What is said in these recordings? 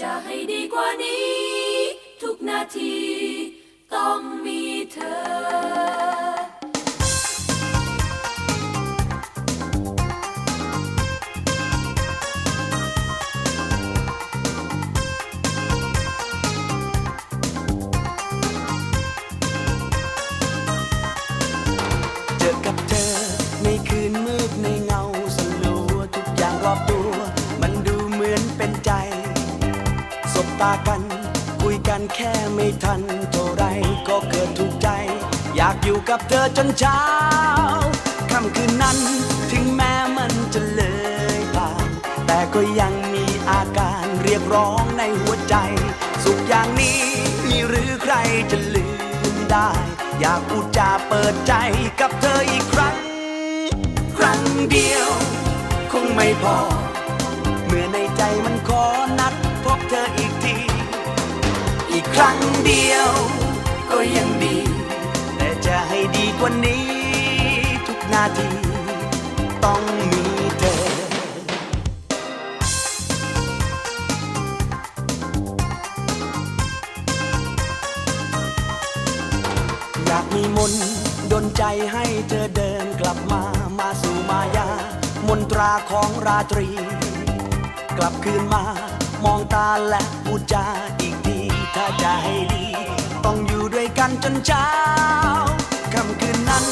จะให้ดีกว่านี้ ทุกนาที ต้องมีเธอ บตากัน คุยกันแค่ไม่ทันเท่าไรก็เกิดถูกใจ อยากอยู่กับเธอจนเช้าค่ำคืนนั้นถึงแม้มันจะเลยผ่านแต่ก็ยังมีอาการเรียกร้องในหัวใจ สุขอย่างนี้มีหรือใครจะลืมได้ อยากพูดจาเปิดใจกับเธออีกครั้ง ครั้งเดียว คงไม่พอ ครั้งเดียวก็ยังดี แต่จะให้ดีกว่านี้ ทุกนาที ต้องมีเธอ อยากมีมนต์ดนใจให้เธอเดินกลับมามาสู่มายา มนตราของราตรี กลับคืนมามองตาและพูดจาอีกที ถ้าจะให้ดี ต้องอยู่ด้วยกันจนเช้าค่ำคืนนั้น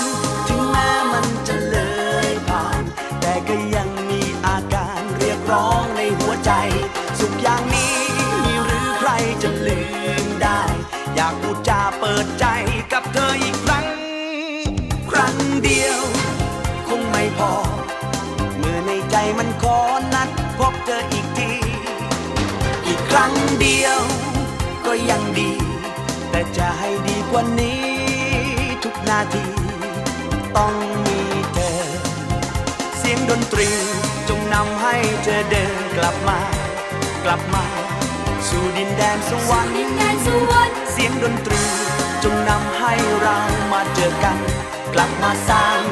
ถึงแม้มันจะเลยผ่าน แต่ก็ยังมีอาการเรียกร้องในหัวใจ สุขอย่างนี้มีหรือใครจะลืมได้ อยากพูดจาเปิดใจกับเธออีกครั้ง ครั้งเดียว คงไม่พอ เมื่อในใจมันขอนัดพบเธออีกที อีกครั้งเดียว ยังดี แต่จะให้ดีกว่านี้ ทุกนาที ต้องมีเธอ เสียงดนตรีจงนำให้เธอเดินกลับมา กลับมา สู่ดินแดนสวรรค์ดินแดนสวรรค์เสียงดนตรีจงนำให้เรามาเจอกัน กลับมาสร้าง